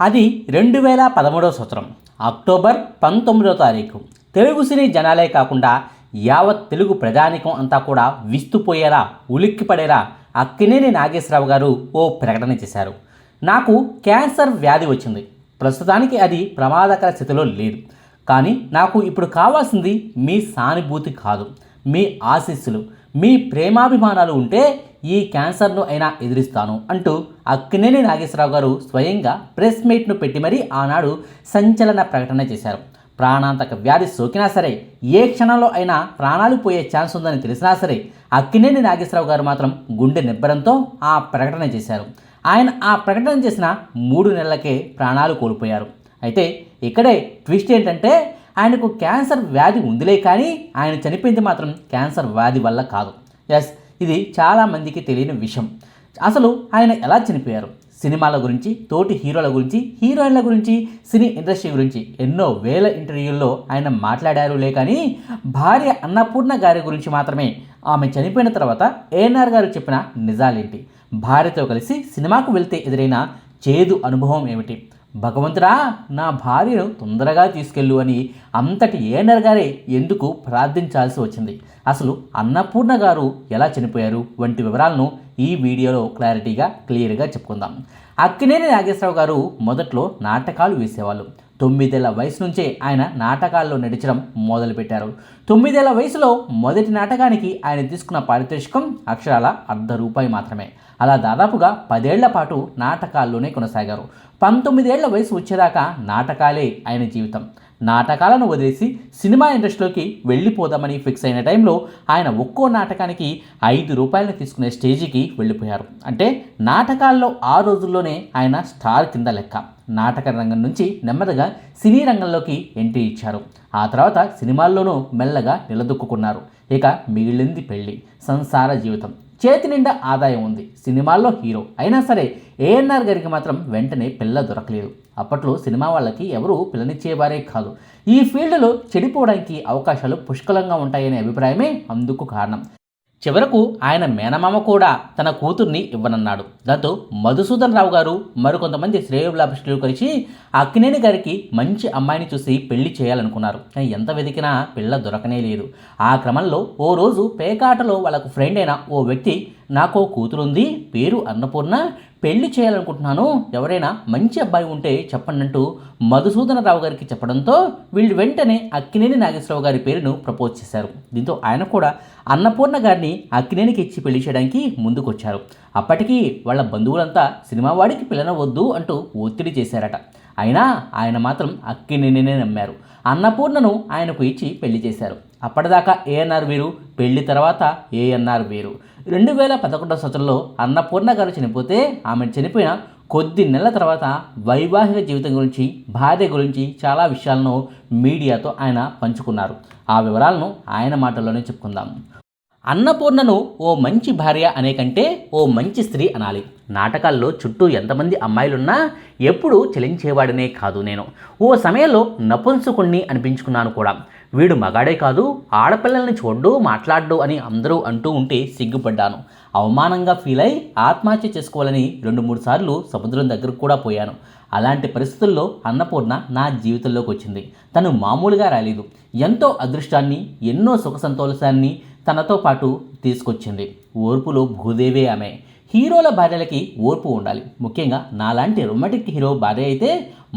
అది రెండు వేల పదమూడవ సంవత్సరం అక్టోబర్ పంతొమ్మిదవ తారీఖు. తెలుగు సినీ జనాలే కాకుండా యావత్ తెలుగు ప్రజానికం అంతా కూడా విస్తుపోయేలా ఉలిక్కిపడేలా అక్కినేని నాగేశ్వరరావు గారు ఓ ప్రకటన చేశారు. నాకు క్యాన్సర్ వ్యాధి వచ్చింది. ప్రస్తుతానికి అది ప్రమాదకర స్థితిలో లేదు. కానీ నాకు ఇప్పుడు కావాల్సింది మీ సానుభూతి కాదు. మీ ఆశీస్సులు మీ ప్రేమాభిమానాలు ఉంటే ఈ క్యాన్సర్ను అయినా ఎదిరిస్తాను అంటూ అక్కినేని నాగేశ్వరరావు గారు స్వయంగా ప్రెస్ మీట్ను పెట్టి మరీ ఆనాడు సంచలన ప్రకటన చేశారు. ప్రాణాంతక వ్యాధి సోకినా సరే ఏ క్షణంలో అయినా ప్రాణాలు పోయే ఛాన్స్ ఉందని తెలిసినా సరే అక్కినేని నాగేశ్వరరావు గారు మాత్రం గుండె నిబ్బరంతో ఆ ప్రకటన చేశారు. ఆయన ఆ ప్రకటన చేసిన మూడు నెలలకే ప్రాణాలు కోల్పోయారు. అయితే ఇక్కడే ట్విస్ట్ ఏంటంటే ఆయనకు క్యాన్సర్ వ్యాధి ఉందిలే కానీ ఆయన చనిపోయింది మాత్రం క్యాన్సర్ వ్యాధి వల్ల కాదు. ఎస్ ఇది చాలామందికి తెలియని విషయం. అసలు ఆయన ఎలా చనిపోయారు? సినిమాల గురించి తోటి హీరోల గురించి హీరోయిన్ల గురించి సినీ ఇండస్ట్రీ గురించి ఎన్నో వేల ఇంటర్వ్యూల్లో ఆయన మాట్లాడారులే కానీ భార్య అన్నపూర్ణ గారి గురించి మాత్రమే. ఆమె చనిపోయిన తర్వాత ఏఎన్ఆర్ గారు చెప్పిన నిజాలేంటి? భార్యతో కలిసి సినిమాకు వెళ్తే ఎదురైన చేదు అనుభవం ఏమిటి? భగవంతుడా నా భార్యను తొందరగా తీసుకెళ్ళు అని అంతటి ఏనర్ గారే ఎందుకు ప్రార్థించాల్సి వచ్చింది? అసలు అన్నపూర్ణ గారు ఎలా చనిపోయారు? వంటి వివరాలను ఈ వీడియోలో క్లారిటీగా క్లియర్గా చెప్పుకుందాం. అక్కినేని నాగేశ్వరరావు గారు మొదట్లో నాటకాలు వేసేవాళ్ళు. తొమ్మిదేళ్ళ వయసు నుంచే ఆయన నాటకాల్లో నడిచడం మొదలుపెట్టారు. తొమ్మిదేళ్ళ వయసులో మొదటి నాటకానికి ఆయన తీసుకున్న పారితోషికం అక్షరాల అర్ధ రూపాయి మాత్రమే. అలా దాదాపుగా పదేళ్ళ పాటు నాటకాల్లోనే కొనసాగారు. పంతొమ్మిదేళ్ళ వయసు వచ్చేదాకా నాటకాలే ఆయన జీవితం. నాటకాలను వదిలేసి సినిమా ఇండస్ట్రీలోకి వెళ్ళిపోదామని ఫిక్స్ అయిన టైంలో ఆయన ఒక్కో నాటకానికి ఐదు రూపాయలను తీసుకునే స్టేజికి వెళ్ళిపోయారు. అంటే నాటకాల్లో ఆ రోజుల్లోనే ఆయన స్టార్ కింద లెక్క. నాటక రంగం నుంచి నెమ్మదిగా సినీ రంగంలోకి ఎంట్రీ ఇచ్చారు. ఆ తర్వాత సినిమాల్లోనూ మెల్లగా నిలదొక్కున్నారు ఇక మిగిలింది పెళ్ళి సంసార జీవితం. చేతి నిండా ఆదాయం ఉంది. సినిమాల్లో హీరో అయినా సరే ఏఎన్ఆర్ గారికి మాత్రం వెంటనే పిల్ల దొరకలేదు. అప్పట్లో సినిమా వాళ్ళకి ఎవరు పిల్లనిచ్చేవారే కాదు. ఈ ఫీల్డ్లో చెడిపోవడానికి అవకాశాలు పుష్కలంగా ఉంటాయనే అభిప్రాయమే అందుకు కారణం. చివరకు ఆయన మేనమామ కూడా తన కూతుర్ని ఇవ్వనన్నాడు. దాంతో మధుసూదన్ రావు గారు మరికొంతమంది శ్రేయోభిలాభిష్ఠులు కలిసి అక్కినేని గారికి మంచి అమ్మాయిని చూసి పెళ్ళి చేయాలనుకున్నారు. కానీ ఎంత వెతికినా పిల్ల దొరకనే లేదు. ఆ క్రమంలో ఓ రోజు పేకాటలో వాళ్ళకు ఫ్రెండ్ అయిన ఓ వ్యక్తి నాకు కూతురుంది పేరు అన్నపూర్ణ పెళ్ళి చేయాలనుకుంటున్నాను. ఎవరైనా మంచి అబ్బాయి ఉంటే చెప్పండి మధుసూదన రావు గారికి చెప్పడంతో వీళ్ళు వెంటనే అక్కినేని నాగేశ్వరరావు గారి పేరును ప్రపోజ్ చేశారు. దీంతో ఆయన కూడా అన్నపూర్ణ గారిని అక్కినేనికి ఇచ్చి పెళ్ళి చేయడానికి ముందుకొచ్చారు. అప్పటికి వాళ్ళ బంధువులంతా సినిమా వాడికి పిల్లనవద్దు అంటూ ఒత్తిడి చేశారట. అయినా ఆయన మాత్రం అక్కినేనినే నమ్మారు. అన్నపూర్ణను ఆయనకు ఇచ్చి పెళ్ళి చేశారు. అప్పటిదాకా ఏఎన్ఆర్ వేరు పెళ్ళి తర్వాత ఏఎన్ఆర్ వేరు. రెండు వేల పదకొండవ సంవత్సరంలో అన్నపూర్ణ గారు చనిపోతే ఆమె చనిపోయిన కొద్ది నెలల తర్వాత వైవాహిక జీవితం గురించి భార్య గురించి చాలా విషయాలను మీడియాతో ఆయన పంచుకున్నారు. ఆ వివరాలను ఆయన మాటల్లోనే చెప్పుకుందాం. అన్నపూర్ణను ఓ మంచి భార్య అనే కంటే ఓ మంచి స్త్రీ అనాలి. నాటకాల్లో చుట్టూ ఎంతమంది అమ్మాయిలున్నా ఎప్పుడూ చెలించేవాడినే కాదు నేను. ఓ సమయంలో నపుంసుకుణ్ణి అనిపించుకున్నాను కూడా. వీడు మగాడే కాదు ఆడపిల్లల్ని చూడ్డు మాట్లాడ్డు అని అందరూ అంటూ ఉంటే సిగ్గుపడ్డాను. అవమానంగా ఫీల్ అయి ఆత్మహత్య చేసుకోవాలని రెండు మూడు సార్లు సముద్రం దగ్గరకు కూడా పోయాను. అలాంటి పరిస్థితుల్లో అన్నపూర్ణ నా జీవితంలోకి వచ్చింది. తను మామూలుగా రాలేదు. ఎంతో అదృష్టాన్ని ఎన్నో సుఖ సంతోషాన్ని తనతో పాటు తీసుకొచ్చింది. ఓర్పులో భూదేవే ఆమె. హీరోల భార్యలకి ఓర్పు ఉండాలి. ముఖ్యంగా నాలాంటి రొమాంటిక్ హీరో భార్య అయితే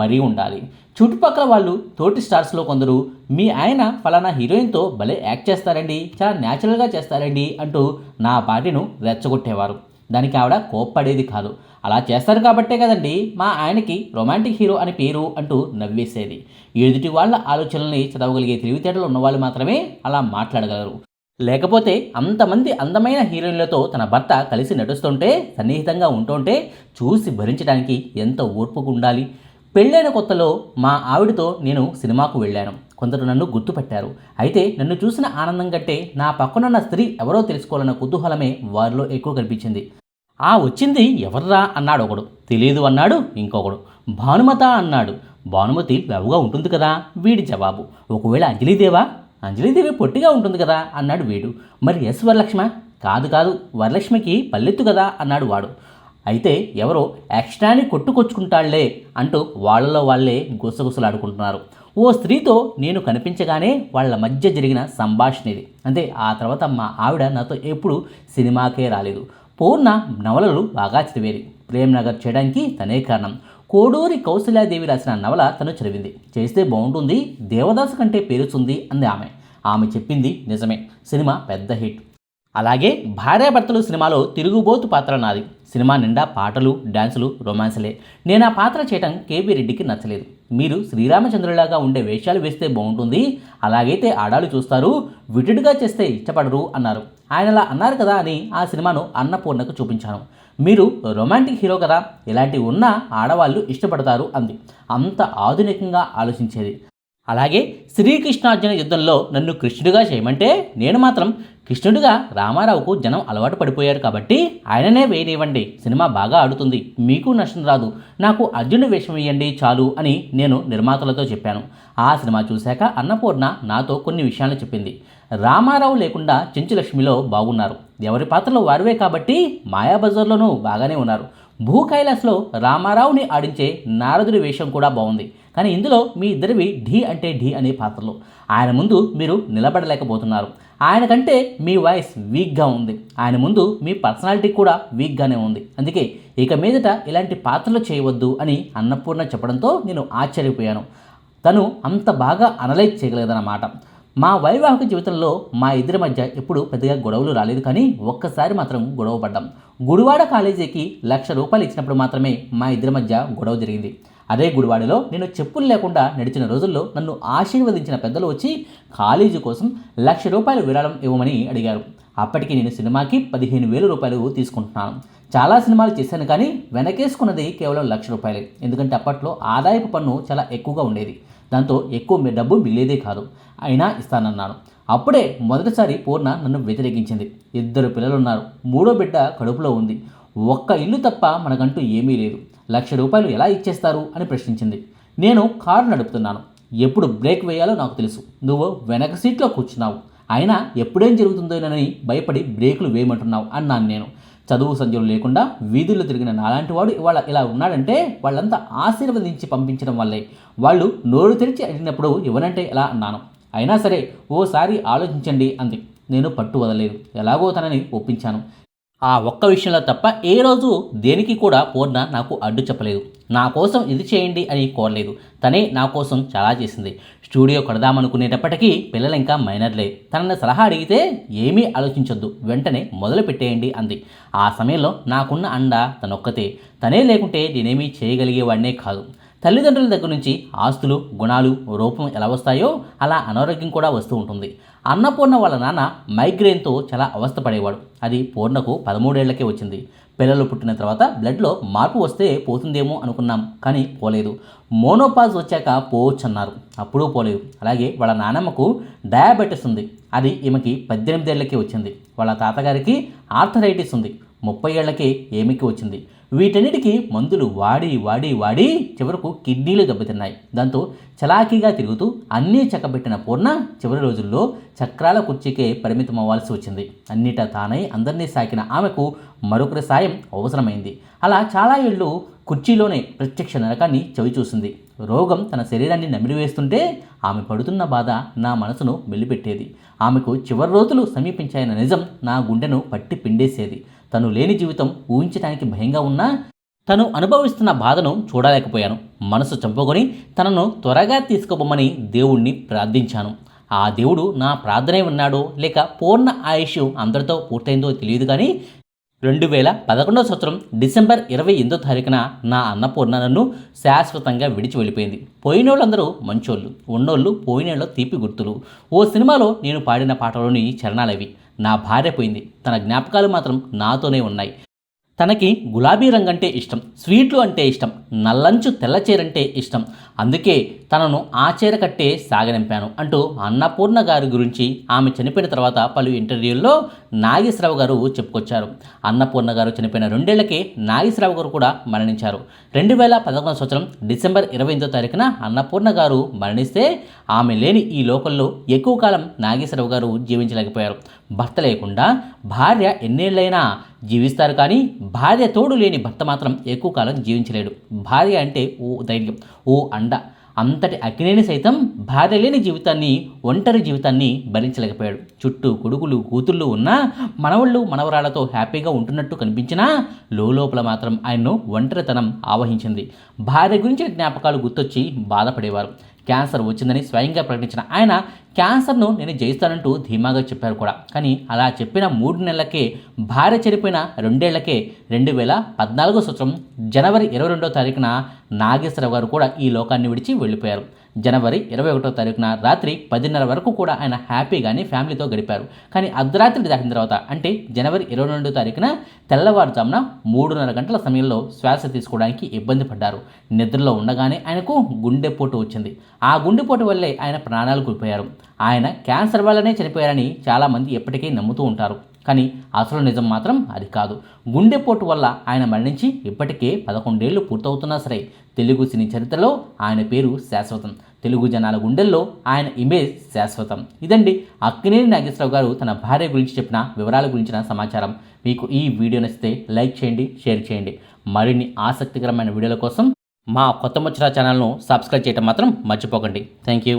మరీ ఉండాలి. చుట్టుపక్కల వాళ్ళు తోటి స్టార్స్లో కొందరు మీ ఆయన ఫలానా హీరోయిన్తో భలే యాక్ట్ చేస్తారండి చాలా న్యాచురల్గా చేస్తారండి అంటూ నా భార్యను రెచ్చగొట్టేవారు. దానికి ఆవిడ కోప్పడేది కాదు. అలా చేస్తారు కాబట్టే కదండి మా ఆయనకి రొమాంటిక్ హీరో అని పేరు అంటూ నవ్వేసేది. ఎదుటి వాళ్ళ ఆలోచనల్ని చదవగలిగే తెలివితేటలు ఉన్నవాళ్ళు మాత్రమే అలా మాట్లాడగలరు. లేకపోతే అంతమంది అందమైన హీరోయిన్లతో తన భర్త కలిసి నడుస్తుంటే సన్నిహితంగా ఉంటుంటే చూసి భరించడానికి ఎంత ఓర్పుకు ఉండాలి పెళ్ళైన కొత్తలో మా ఆవిడతో నేను సినిమాకు వెళ్ళాను. కొందరు నన్ను గుర్తుపెట్టారు. అయితే నన్ను చూసిన ఆనందం కంటే నా పక్కనున్న స్త్రీ ఎవరో తెలుసుకోవాలన్న కుతూహలమే వారిలో ఎక్కువ కనిపించింది. ఆ వచ్చింది ఎవర్రా? అన్నాడు ఒకడు. తెలియదు అన్నాడు ఇంకొకడు. భానుమత అన్నాడు. భానుమతి లవ్గా ఉంటుంది కదా? వీడి జవాబు. ఒకవేళ అంజలిదేవా? అంజలిదేవి పొట్టిగా ఉంటుంది కదా అన్నాడు వీడు. మరి ఎస్ వరలక్ష్మ? కాదు కాదు వరలక్ష్మికి పల్లెత్తు కదా అన్నాడు వాడు. అయితే ఎవరో ఎక్స్ట్రాని కొట్టుకొచ్చుకుంటాళ్ళే అంటూ వాళ్ళలో వాళ్ళే గుసగుసలాడుకుంటున్నారు. ఓ స్త్రీతో నేను కనిపించగానే వాళ్ళ మధ్య జరిగిన సంభాషణ ఇది. అంతే ఆ తర్వాత మా ఆవిడ నాతో ఎప్పుడు సినిమాకే రాలేదు. పూర్ణ నవలలు బాగా చదివేది. ప్రేమ్ నగర్ చేయడానికి తనే కారణం. కోడూరి కౌశల్యాదేవి రాసిన నవల తను చదివింది. చేస్తే బాగుంటుంది దేవదాసు కంటే పేరుచుంది అంది ఆమె. ఆమె చెప్పింది నిజమే. సినిమా పెద్ద హిట్. అలాగే భార్యాభర్తలు సినిమాలో తిరుగుబోతు పాత్ర నాది. సినిమా నిండా పాటలు డ్యాన్సులు రొమాన్స్లే. నేను ఆ పాత్ర చేయటం కేబీ రెడ్డికి నచ్చలేదు. మీరు శ్రీరామచంద్రులాగా ఉండే వేషాలు వేస్తే బాగుంటుంది. అలాగైతే ఆడాలు చూస్తారు విటుడుగా చేస్తే ఇష్టపడరు అన్నారు. ఆయన అలా అన్నారు కదా అని ఆ సినిమాను అన్నపూర్ణకు చూపించాను. మీరు రొమాంటిక్ హీరో కదా ఇలాంటివి ఉన్న ఆడవాళ్ళు ఇష్టపడతారు అంది. అంత ఆధునికంగా ఆలోచించేది. అలాగే శ్రీకృష్ణార్జున యుద్ధంలో నన్ను కృష్ణుడిగా చేయమంటే నేను మాత్రం కృష్ణుడిగా రామారావుకు జనం అలవాటు పడిపోయారు కాబట్టి ఆయననే వేయనివ్వండి సినిమా బాగా ఆడుతుంది. మీకు నష్టం రాదు. నాకు అర్జును వేషం ఇవ్వండి చాలు అని నేను నిర్మాతలతో చెప్పాను. ఆ సినిమా చూశాక అన్నపూర్ణ నాతో కొన్ని విషయాలు చెప్పింది. రామారావు లేకుండా చెంచులక్ష్మిలో బాగున్నారు. ఎవరి పాత్రలో వారివే కాబట్టి మాయాబజార్లోనూ బాగానే ఉన్నారు. భూ కైలాస్లో రామారావుని ఆడించే నారదుడి వేషం కూడా బాగుంది. కానీ ఇందులో మీ ఇద్దరివి ఢీ అంటే ఢీ అనే పాత్రలు. ఆయన ముందు మీరు నిలబడలేకపోతున్నారు. ఆయన కంటే మీ వాయిస్ వీక్గా ఉంది. ఆయన ముందు మీ పర్సనాలిటీ కూడా వీక్గానే ఉంది. అందుకే ఇక మీదట ఇలాంటి పాత్రలు చేయవద్దు అని అన్నపూర్ణ చెప్పడంతో నేను ఆశ్చర్యపోయాను. తను అంత బాగా అనలైజ్ చేయగలదన్నమాట. మా వైవాహిక జీవితంలో మా ఇద్దరి మధ్య ఎప్పుడు పెద్దగా గొడవలు రాలేదు కానీ ఒక్కసారి మాత్రం గొడవ పడ్డాం. గుడివాడ కాలేజీకి లక్ష రూపాయలు ఇచ్చినప్పుడు మాత్రమే మా ఇద్దరి మధ్య గొడవ జరిగింది. అదే గుడివాడలో నేను చెప్పులు లేకుండా నడిచిన రోజుల్లో నన్ను ఆశీర్వదించిన పెద్దలు వచ్చి కాలేజీ కోసం లక్ష రూపాయలు విరాళం ఇవ్వమని అడిగారు. అప్పటికి నేను సినిమాకి పదిహేను వేల రూపాయలు తీసుకుంటున్నాను. చాలా సినిమాలు చేశాను కానీ వెనకేసుకున్నది కేవలం లక్ష రూపాయలే. ఎందుకంటే అప్పట్లో ఆదాయపు పన్ను చాలా ఎక్కువగా ఉండేది. దాంతో ఎక్కువ మీ డబ్బు మిగిలేదే కాదు. అయినా ఇస్తానన్నాను అప్పుడే మొదటిసారి పూర్ణ నన్ను వ్యతిరేకించింది. ఇద్దరు పిల్లలున్నారు. మూడో బిడ్డ కడుపులో ఉంది. ఒక్క ఇల్లు తప్ప మనకంటూ ఏమీ లేదు. లక్ష రూపాయలు ఎలా ఇచ్చేస్తారు అని ప్రశ్నించింది. నేను కారు నడుపుతున్నాను. ఎప్పుడు బ్రేక్ వేయాలో నాకు తెలుసు. నువ్వు వెనక సీట్లో కూర్చున్నావు. అయినా ఎప్పుడేం జరుగుతుందోనని భయపడి బ్రేకులు వేయమంటున్నావు అన్నాను నేను. చదువు సంధ్యలు లేకుండా వీధుల్లో తిరిగిన నాలాంటి వాడు ఇవాళ ఇలా ఉన్నాడంటే వాళ్ళంతా ఆశీర్వదించి పంపించడం వల్లే. వాళ్ళు నోరు తెరిచి అడిగినప్పుడు ఇవ్వనంటే ఎలా అన్నాను. అయినా సరే ఓసారి ఆలోచించండి అంది. నేను పట్టు వదలేదు ఎలాగో తనని ఒప్పించాను. ఆ ఒక్క విషయంలో తప్ప ఏ రోజు దేనికి కూడా పూర్ణ నాకు అడ్డు చెప్పలేదు. నా కోసం ఇది చేయండి అని కోరలేదు. తనే నా కోసం చాలా చేసింది. స్టూడియో కడదామనుకునేటప్పటికీ పిల్లలు ఇంకా మైనర్లే. తనని సలహా అడిగితే ఏమీ ఆలోచించొద్దు. వెంటనే మొదలు పెట్టేయండి అంది. ఆ సమయంలో నాకున్న అండ తనొక్కతే. తనే లేకుంటే నేనేమీ చేయగలిగేవాడినే కాదు. తల్లిదండ్రుల దగ్గర నుంచి ఆస్తులు గుణాలు రూపం ఎలా వస్తాయో అలా అనారోగ్యం కూడా వస్తూ ఉంటుంది. అన్నపూర్ణ వాళ్ళ నాన్న మైగ్రేన్తో చాలా అవస్థపడేవాడు. అది పూర్ణకు పదమూడేళ్ళకే వచ్చింది. పిల్లలు పుట్టిన తర్వాత బ్లడ్లో మార్పు వస్తే పోతుందేమో అనుకున్నాం కానీ పోలేదు. మోనోపాజ్ వచ్చాక పోవచ్చు అన్నారు అప్పుడూ పోలేదు. అలాగే వాళ్ళ నానమ్మకు డయాబెటీస్ ఉంది. అది ఈమెకి పద్దెనిమిదేళ్ళకే వచ్చింది. వాళ్ళ తాతగారికి ఆర్థరైటిస్ ఉంది. ముప్పై ఏళ్ళకే ఏమికి వచ్చింది. వీటన్నిటికీ మందులు వాడి వాడి వాడి చివరకు కిడ్నీలు దెబ్బతిన్నాయి. దాంతో చలాకీగా తిరుగుతూ అన్నీ చక్కబెట్టిన పూర్ణ చివరి రోజుల్లో చక్రాల కుర్చీకే పరిమితం అవ్వాల్సి వచ్చింది. అన్నిటా తానై అందరినీ సాకిన ఆమెకు మరొకరి సాయం అవసరమైంది. అలా చాలా ఏళ్ళు కుర్చీలోనే ప్రత్యక్ష నరకాన్ని చవి చూసింది. రోగం తన శరీరాన్ని నమిలివేస్తుంటే ఆమె పడుతున్న బాధ నా మనసును మెల్లిపెట్టేది ఆమెకు చివరి రోజులు సమీపించాయన్న నిజం నా గుండెను పట్టి పిండేసేది. తను లేని జీవితం ఊహించడానికి భయంగా ఉన్నా తను అనుభవిస్తున్న బాధను చూడలేకపోయాను. మనసు చంపుకొని తనను త్వరగా తీసుకుపోమని దేవుణ్ణి ప్రార్థించాను. ఆ దేవుడు నా ప్రార్థనే ఉన్నాడో లేక పూర్ణ ఆయుష్ అందరితో పూర్తయిందో తెలియదు కానీ రెండు వేల పదకొండవ సంవత్సరం డిసెంబర్ ఇరవై ఎనిమిదో తారీఖున నా అన్నపూర్ణ నన్ను శాశ్వతంగా విడిచి వెళ్ళిపోయింది. పోయినోళ్ళందరూ మంచోళ్ళు ఉన్నోళ్ళు పోయినేళ్ళ తీపి గుర్తులు. ఓ సినిమాలో నేను పాడిన పాటలోని చరణాలవి నా భార్య పోయింది. తన జ్ఞాపకాలు మాత్రం నాతోనే ఉన్నాయి. తనకి గులాబీ రంగు అంటే ఇష్టం స్వీట్లు అంటే ఇష్టం నల్లంచు తెల్ల చీరంటే ఇష్టం. అందుకే తనను ఆ చీర కట్టే సాగనింపాను అంటూ అన్నపూర్ణ గారి గురించి ఆమె చనిపోయిన తర్వాత పలు ఇంటర్వ్యూల్లో నాగేశ్వరరావు గారు చెప్పుకొచ్చారు. అన్నపూర్ణ గారు చనిపోయిన రెండేళ్ళకే నాగేశ్వరరావు గారు కూడా మరణించారు. రెండు వేల పదకొండు సంవత్సరం డిసెంబర్ ఇరవై ఎనిమిదో తారీఖున అన్నపూర్ణ గారు మరణిస్తే ఆమె లేని ఈ లోకల్లో ఎక్కువ కాలం నాగేశ్వరరావు గారు జీవించలేకపోయారు. భర్త లేకుండా భార్య ఎన్నేళ్ళైనా జీవిస్తారు కానీ భార్య తోడు లేని భర్త మాత్రం ఎక్కువ కాలం జీవించలేడు. భార్య అంటే ఓ ధైర్యం ఓ అండ. అంతటి అగ్నేని సైతం భార్య లేని జీవితాన్ని ఒంటరి జీవితాన్ని భరించలేకపోయాడు. చుట్టూ కొడుకులు కూతుళ్ళు ఉన్నా మనవళ్ళు మనవరాళ్ళతో హ్యాపీగా ఉంటున్నట్టు కనిపించినా లోపల మాత్రం ఆయన్ను ఒంటరితనం ఆవహించింది. భార్య గురించిన జ్ఞాపకాలు గుర్తొచ్చి బాధపడేవారు. క్యాన్సర్ వచ్చిందని స్వయంగా ప్రకటించిన ఆయన క్యాన్సర్ను నేను జయిస్తానంటూ ధీమాగా చెప్పారు కూడా. కానీ అలా చెప్పిన మూడు నెలలకే భార్య చనిపోయిన రెండేళ్ళకే రెండు వేల పద్నాలుగో సంవత్సరం జనవరి ఇరవై రెండో తారీఖున నాగేశ్వరరావు గారు కూడా ఈ లోకాన్ని విడిచి వెళ్ళిపోయారు. జనవరి ఇరవై ఒకటో తారీఖున రాత్రి పదిన్నర వరకు కూడా ఆయన హ్యాపీగానే ఫ్యామిలీతో గడిపారు. కానీ అర్ధరాత్రి దాటిన తర్వాత అంటే జనవరి ఇరవై రెండో తారీఖున తెల్లవారుజామున మూడున్నర గంటల సమయంలో శ్వాస తీసుకోవడానికి ఇబ్బంది పడ్డారు. నిద్రలో ఉండగానే ఆయనకు గుండెపోటు వచ్చింది. ఆ గుండెపోటు వల్లే ఆయన ప్రాణాలు కోల్పోయారు. ఆయన క్యాన్సర్ వల్లనే చనిపోయారని చాలామంది ఎప్పటికీ నమ్ముతూ ఉంటారు. కానీ అసలు నిజం మాత్రం అది కాదు. గుండెపోటు వల్ల ఆయన మరణించి ఇప్పటికే పదకొండేళ్ళు పూర్తవుతున్నా సరే తెలుగు సినీ చరిత్రలో ఆయన పేరు శాశ్వతం. తెలుగు జనాల గుండెల్లో ఆయన ఇమేజ్ శాశ్వతం. ఇదండి అక్కినేని నాగేశ్వరరావు గారు తన భార్య గురించి చెప్పిన వివరాల గురించిన సమాచారం. మీకు ఈ వీడియో నచ్చితే లైక్ చేయండి షేర్ చేయండి. మరిన్ని ఆసక్తికరమైన వీడియోల కోసం మా కొత్త ముచ్చరా ఛానల్ను సబ్స్క్రైబ్ చేయడం మాత్రం మర్చిపోకండి. Thank you